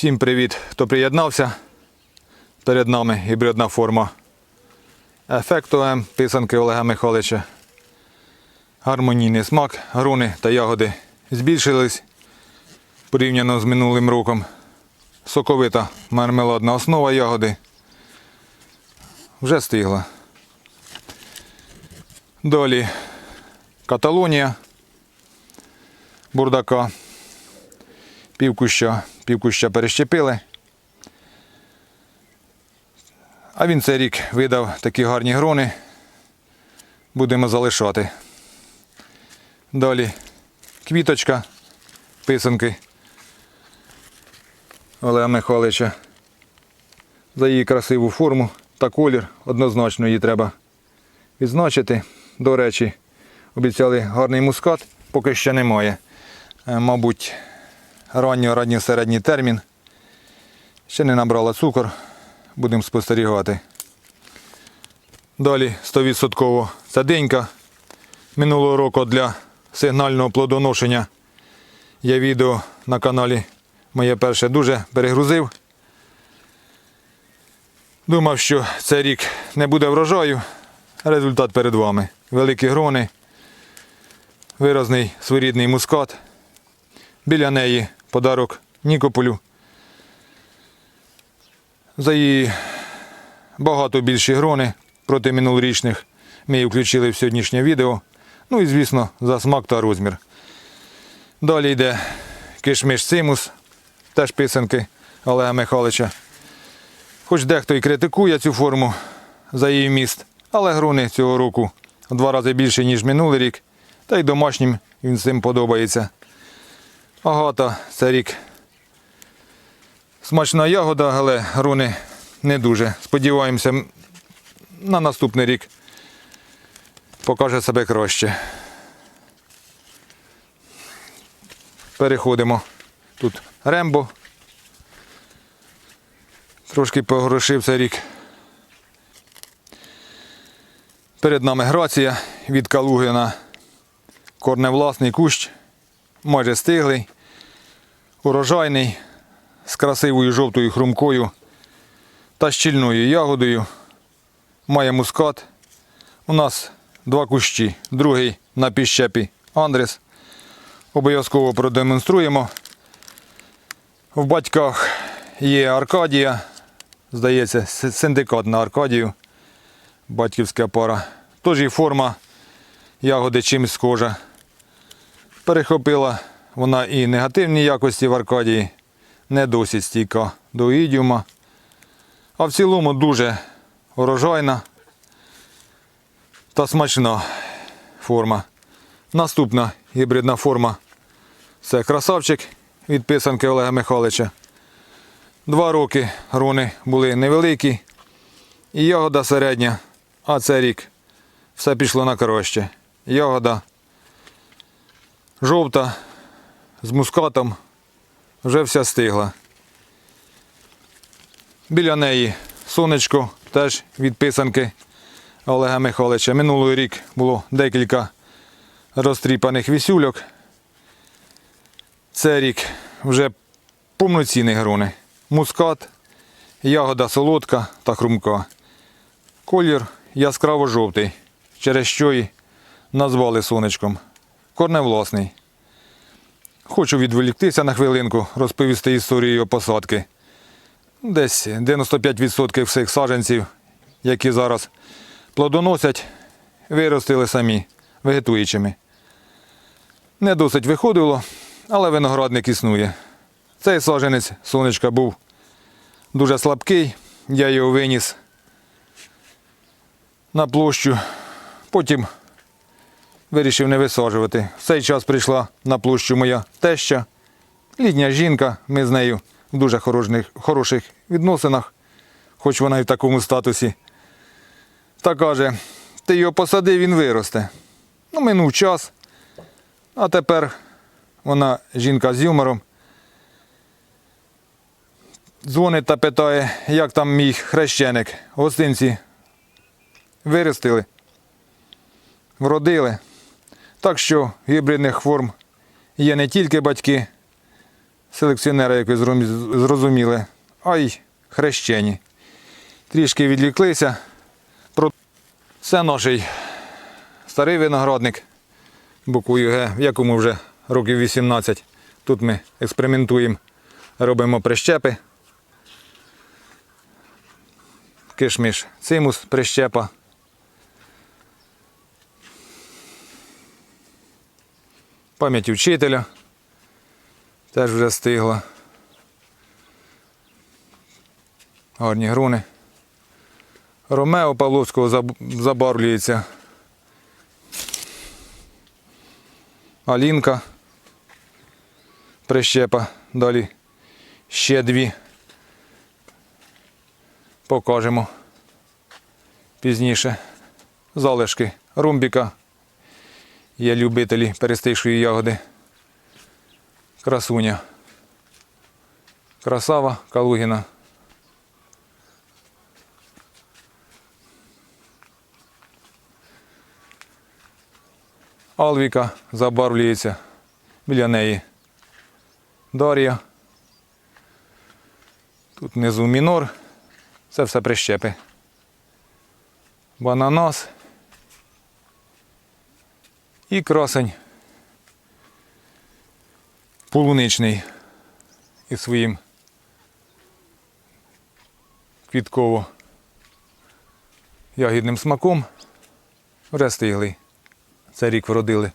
Всім привіт, хто приєднався. Перед нами гібридна форма Ефекту М писанки Олега Михайловича. Гармонійний смак, груни та ягоди збільшились порівняно з минулим роком. Соковита мармеладна основа ягоди вже стигла. Далі Каталонія, бурдака, півкуща, півкуща перещепили. А він цей рік видав такі гарні грони. Будемо залишати. Далі квіточка, писанки Олега Михайловича. За її красиву форму та колір однозначно її треба відзначити. До речі, обіцяли гарний мускат, поки ще немає. Е, Мабуть, ранньо, ранньо середній термін. Ще не набрала цукор, будемо спостерігати. Далі 100% це денька. Минулого року для сигнального плодоношення я відео на каналі моє перше дуже перегрузив. Думав, що цей рік не буде врожаю. Результат перед вами. Великі грони, виразний своєрідний мускат. Біля неї подарок Нікополю. За її багато більші грони проти минулорічних ми її включили в сьогоднішнє відео. Ну і звісно, за смак та розмір. Далі йде кишмиш цимус, теж писанки Олега Михайловича. Хоч дехто і критикує цю форму за її міст, але грони цього року в два рази більше, ніж минулий рік. Та й домашнім він цим подобається. Агата це рік. Смачна ягода, але грони не дуже. Сподіваємося, на наступний рік покаже себе краще. Переходимо. Тут Рембо. Трошки погрошив цей рік. Перед нами грація від Калугина. Корневласний кущ, майже стиглий, урожайний, з красивою жовтою хрумкою та щільною ягодою. Має мускат. У нас два кущі. Другий на піщепі Андрес. Обов'язково продемонструємо. В батьках є Аркадія. Здається, синдикат на Аркадію. Батьківська пара. Тож і форма ягоди чимсь схожа. Перехопила вона і негативні якості в Аркадії, не досить стійка до ідіума. А в цілому дуже урожайна та смачна форма. Наступна гібридна форма це красавчик від писанки Олега Михайловича. Два роки грони були невеликі і ягода середня, а цей рік все пішло на краще. Ягода жовта з мускатом вже вся стигла. Біля неї сонечко теж від писанки Олега Михайловича. Минулий рік було декілька розтріпаних вісюльок. Цей рік вже повноцінні грони. Мускат, ягода солодка та хрумка. Колір яскраво жовтий, через що й назвали сонечком. Корневласний. Хочу відволіктися на хвилинку, розповісти історію посадки. Десь 95% всіх саджанців, які зараз плодоносять, виростили самі, вегетуючими. Не досить виходило, але виноградник існує. Цей саджанець сонечка був дуже слабкий, я його виніс на площу, потім вирішив не висаджувати. В цей час прийшла на площу моя теща, літня жінка, ми з нею в дуже хороших, хороших відносинах, хоч вона і в такому статусі. Та каже, ти його посади, він виросте. Ну, минув час, а тепер вона жінка з юмором. Дзвонить та питає, як там мій хрещеник. Гостинці виростили, вродили. Так що гібридних форм є не тільки батьки, селекціонера якось зрозумі- зрозуміли, а й хрещені. Трішки відліклися. Це наш старий виноградник буквою Г, якому вже років 18. Тут ми експериментуємо, робимо прищепи. Кишміш цимус прищепа. Пам'ять вчителя теж вже стигла. Гарні груни. Ромео Павловського забарвлюється. Алінка. Прищепа. Далі ще дві. Покажемо пізніше. Залишки румбіка. Є любителі перестигшої ягоди. Красуня. Красава Калугіна. Алвіка забарвлюється біля неї. Дар'я. Тут внизу мінор. Це все прищепи. Бананас. І красень. Полуничний із своїм квітково ягідним смаком. Вже стиглий. Цей рік вродили.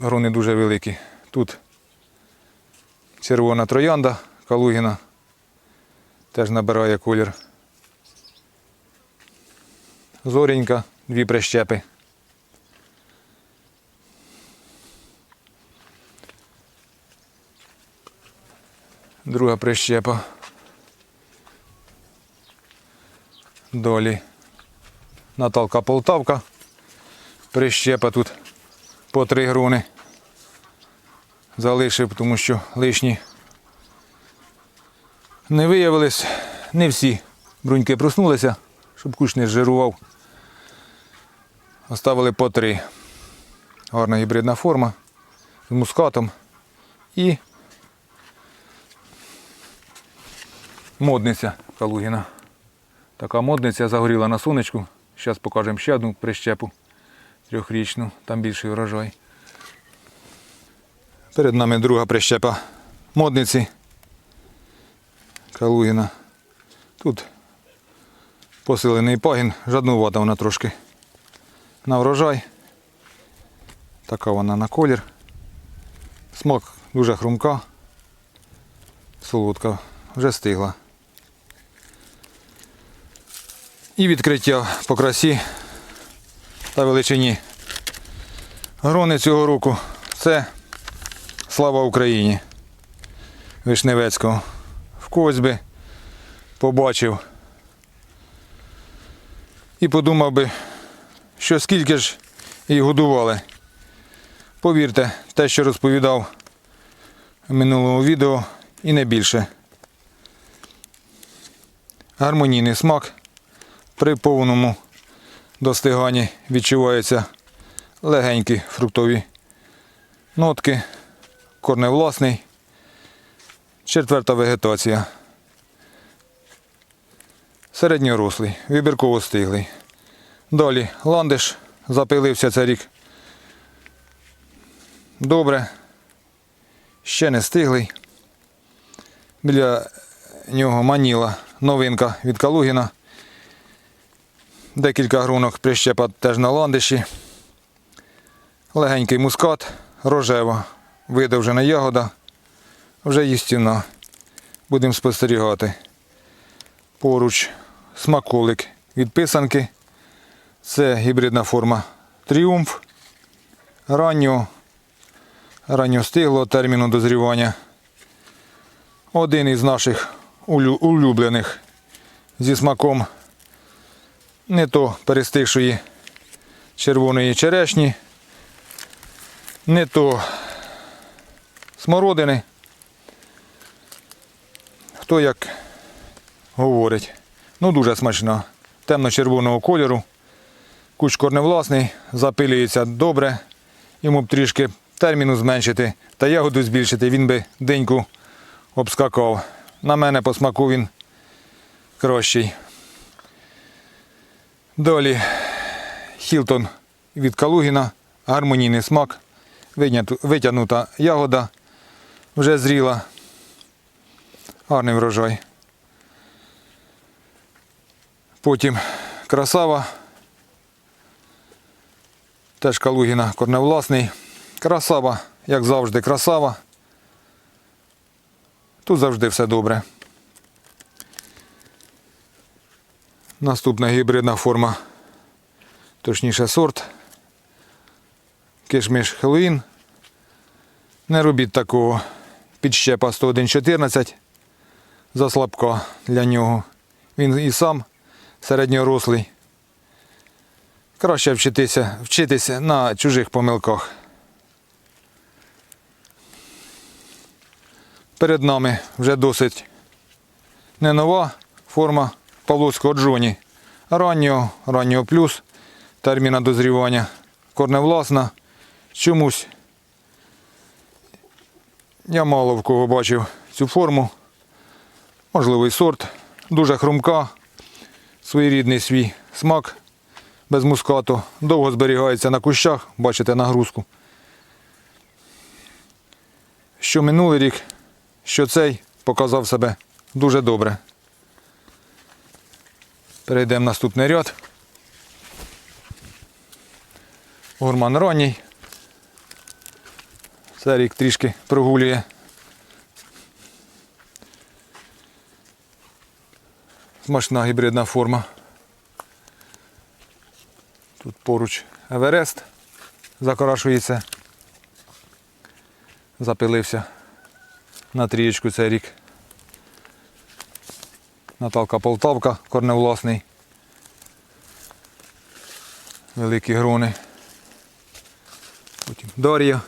Грони дуже великі. Тут червона троянда Калугіна. Теж набирає колір. Зоренька, дві прищепи. Друга прищепа. Долі. Наталка Полтавка. Прищепа тут по три грони. Залишив, тому що лишні не виявились. Не всі бруньки проснулися, щоб куш не жирував. Оставили по три. Гарна гібридна форма з мускатом і модниця Калугіна. Така модниця загоріла на сонечку. Зараз покажемо ще одну прищепу трьохрічну, там більший урожай. Перед нами друга прищепа модниці Калугіна. Тут посилений пагін, жаднувата вона трошки на врожай. Така вона на колір. Смак дуже хрумка, солодка, вже стигла. І відкриття по красі та величині. Грони цього року це слава Україні Вишневецького. В когось би побачив і подумав би, що скільки ж їх годували. Повірте, те, що розповідав в минулому відео, і не більше. Гармонійний смак при повному достиганні відчуваються легенькі фруктові нотки, корневласний, четверта вегетація. Середньорослий, вибірково стиглий. Далі ландиш запилився цей рік. Добре. Ще не стиглий. Біля нього маніла новинка від Калугіна. Декілька грунок прищепа теж на ландиші. Легенький мускат, рожева, видовжена ягода, вже їстівна. Будемо спостерігати. Поруч смаколик від писанки. Це гібридна форма тріумф. Раннього, ранньостиглого терміну дозрівання. Один із наших улю- улюблених зі смаком не то перестигшої червоної черешні, не то смородини. Хто як говорить. Ну, дуже смачна. Темно-червоного кольору. Куч корневласний, запилюється добре. Йому б трішки терміну зменшити та ягоду збільшити. Він би деньку обскакав. На мене по смаку він кращий. Далі Хілтон від Калугіна, гармонійний смак, витягнута ягода, вже зріла. Гарний врожай. Потім красава. Теж Калугіна корневласний. Красава, як завжди, красава. Тут завжди все добре. Наступна гібридна форма, точніше сорт. Кишмиш Хеллоїн. Не робіть такого. Підщепа 101.14. Заслабка для нього. Він і сам середньорослий. Краще вчитися, вчитися на чужих помилках. Перед нами вже досить не нова форма Павловського Джоні. Раннього, раннього плюс, терміна дозрівання, корневласна. Чомусь я мало в кого бачив цю форму. Можливий сорт, дуже хрумка, своєрідний свій смак без мускату. Довго зберігається на кущах, бачите нагрузку. Що минулий рік, що цей показав себе дуже добре. Перейдемо наступний ряд. Гурман ранній. Це рік трішки прогулює. Смачна гібридна форма. Тут поруч Еверест закрашується. Запилився на трієчку цей рік. Наталка Полтавка, корневласний. Великі грони. Потім Дар'я.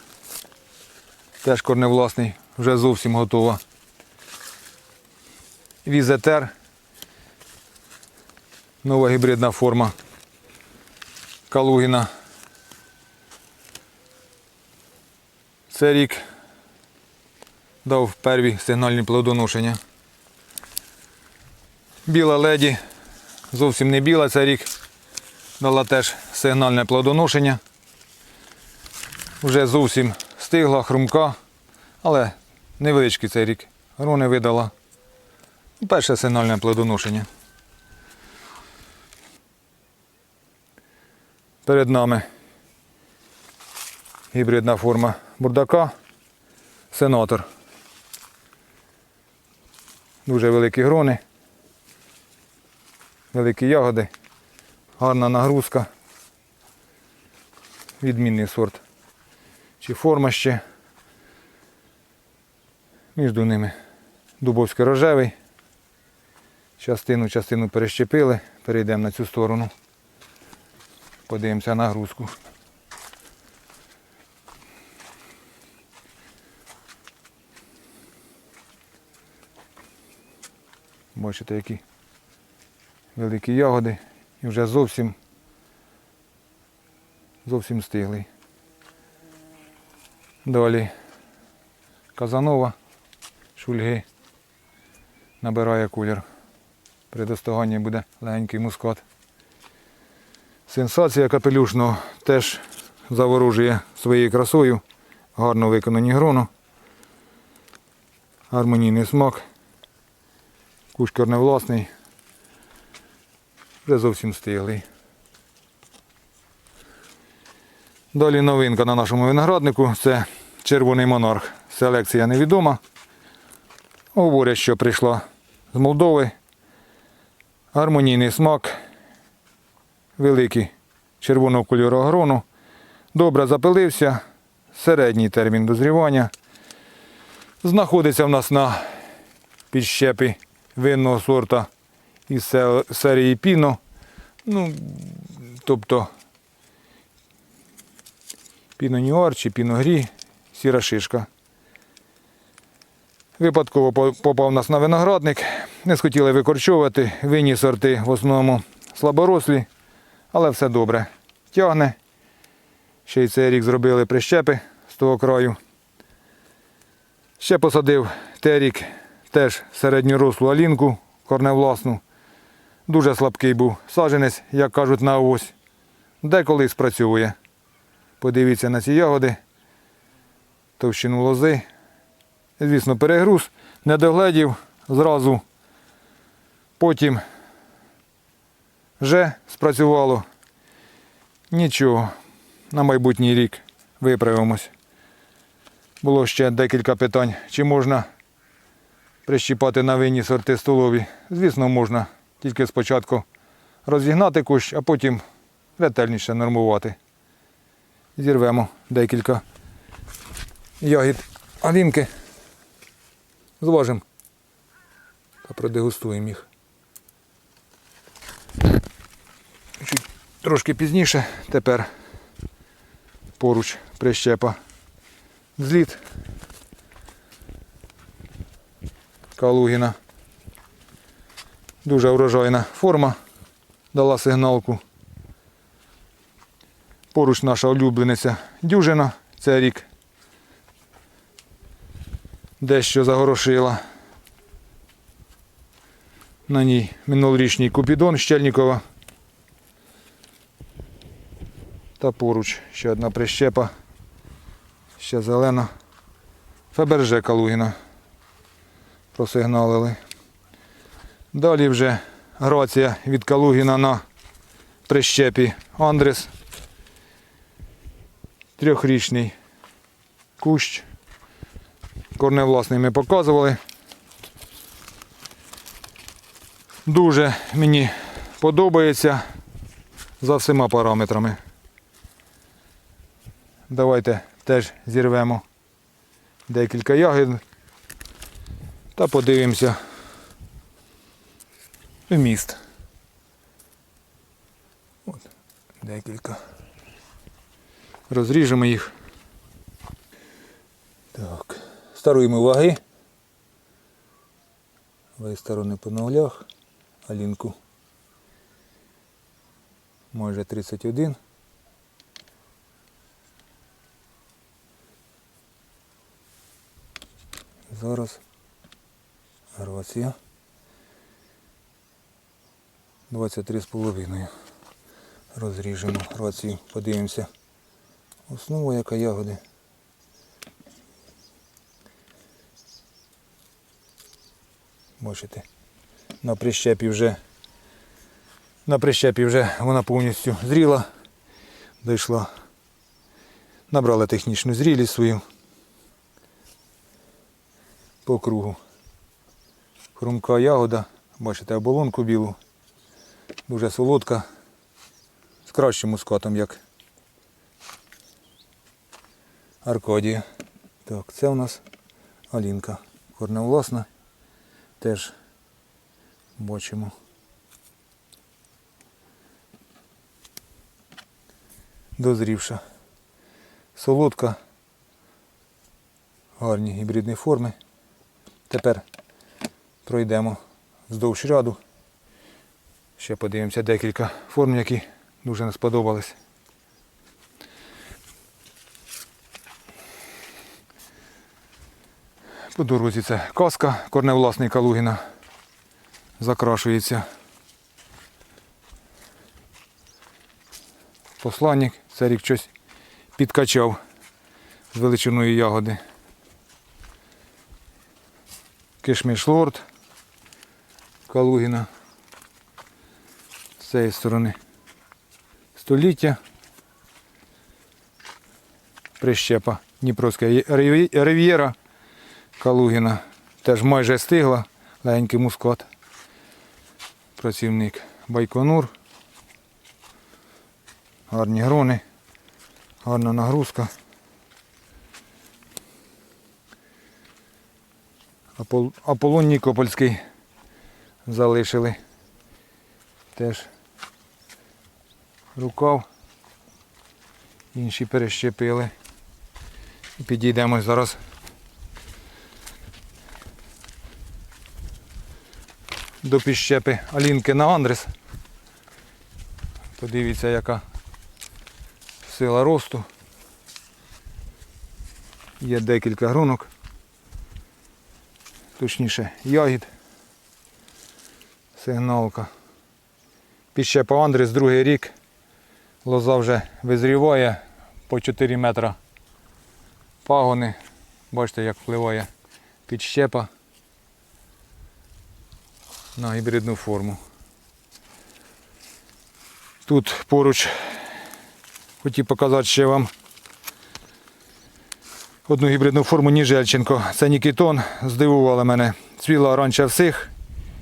Теж корневласний, вже зовсім готова. Візетер. Нова гібридна форма. Калугіна. Це рік дав перві сигнальні плодоношення. Біла леді, зовсім не біла цей рік, дала теж сигнальне плодоношення. Вже зовсім стигла, хрумка, але невеличкий цей рік. Грони видала. Перше сигнальне плодоношення. Перед нами гібридна форма бурдака, сенатор. Дуже великі грони, великі ягоди, гарна нагрузка, відмінний сорт. Чи форма ще. Між ними дубовський рожевий. Частину, частину перещепили, перейдемо на цю сторону. Подивимося нагрузку. Бачите, які великі ягоди і вже зовсім зовсім стиглий. Далі Казанова, шульги, набирає колір. При достоганні буде легенький мускат. Сенсація капелюшного теж заворожує своєю красою. Гарно виконані гроно. Гармонійний смак. Куш корневласний. Вже зовсім стиглий. Далі новинка на нашому винограднику це червоний монарх. Селекція невідома. Говорять, що прийшла з Молдови. Гармонійний смак, великий червоного кольору агрону. Добре запилився, середній термін дозрівання. Знаходиться в нас на підщепі винного сорта із се- серії Піно. Ну, тобто Піно Нюар чи Піно Грі, сіра шишка. Випадково попав у нас на виноградник. Не схотіли викорчовувати. Винні сорти в основному слаборослі, але все добре. Тягне. Ще й цей рік зробили прищепи з того краю. Ще посадив терік, теж середньорослу алінку корневласну. Дуже слабкий був саджанець, як кажуть, на ось. Деколи спрацьовує. Подивіться на ці ягоди, товщину лози. Звісно, перегруз, не догледів зразу. Потім вже спрацювало. Нічого, на майбутній рік виправимось. Було ще декілька питань, чи можна прищіпати на винні сорти столові. Звісно, можна. Тільки спочатку розігнати кущ, а потім ретельніше нормувати. Зірвемо декілька ягід алінки. Зважимо та продегустуємо їх. Трошки пізніше тепер поруч прищепа зліт Калугіна. Дуже врожайна форма дала сигналку. Поруч наша улюблениця дюжина, це рік. Дещо загорошила. На ній минулорічний купідон Щельнікова. Та поруч ще одна прищепа. Ще зелена. Фаберже Калугіна. Просигналили. Далі вже грація від Калугіна на прищепі Андрес. Трьохрічний кущ. Корневласний ми показували. Дуже мені подобається за всіма параметрами. Давайте теж зірвемо декілька ягід та подивимося вміст. От, декілька. Розріжемо їх. Так. Старуємо ваги. Весь сторони по нулях. Алінку. Майже 31. Зараз грація. 23 з половиною. Розріжемо грацію, подивимося. Основа яка ягоди. Бачите, на прищепі вже на прищепі вже вона повністю зріла, дійшла, набрала технічну зрілість свою по кругу. Хрумка ягода, бачите, оболонку білу, дуже солодка, з кращим мускатом, як Аркадія. Так, це у нас Алінка. Корневласна. Теж бачимо. Дозрівша. Солодка. Гарні гібридні форми. Тепер пройдемо вздовж ряду. Ще подивимося декілька форм, які дуже не сподобались. По дорозі це каска корневласний Калугіна. Закрашується. Посланник, це рік щось підкачав з величиною ягоди. Кишміш лорд Калугіна. Цієї сторони століття. Прищепа Дніпровська Рив'єра Калугіна. Теж майже стигла, легенький мускат. Працівник Байконур. Гарні грони, гарна нагрузка. Аполлон Нікопольський залишили. Теж рукав. Інші перещепили. І підійдемо зараз. До піщепи Алінки на Андрес. Подивіться, яка сила росту. Є декілька грунок. точніше ягід. Сигналка. Підщепа Андрес, другий рік. Лоза вже визріває по 4 метра пагони. Бачите, як впливає підщепа на гібридну форму. Тут поруч хотів показати ще вам одну гібридну форму Ніжельченко. Це Нікітон. Здивувала мене. Цвіла раніше всіх,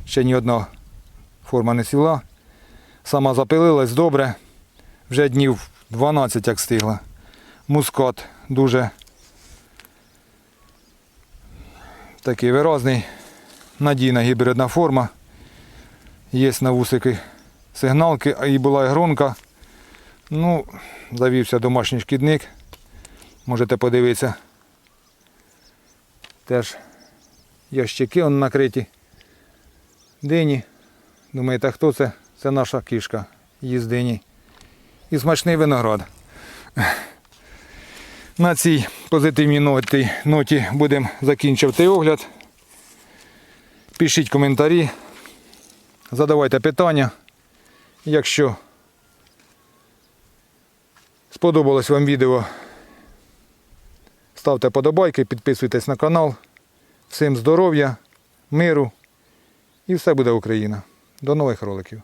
ще ні одна форма не цвіла. Сама запилилась добре. Вже днів 12 як стигла. Мускат дуже такий виразний. Надійна гібридна форма. Є на вусики сигналки, а і була і гронка. Ну, завівся домашній шкідник. Можете подивитися. Теж ящики он накриті. Дині. Думаєте, хто це? Це наша кішка. Їздині. І смачний виноград. На цій позитивній ноті, ноті будемо закінчувати огляд. Пишіть коментарі, задавайте питання. Якщо сподобалось вам відео, ставте подобайки, підписуйтесь на канал. Всім здоров'я, миру і все буде Україна. До нових роликів.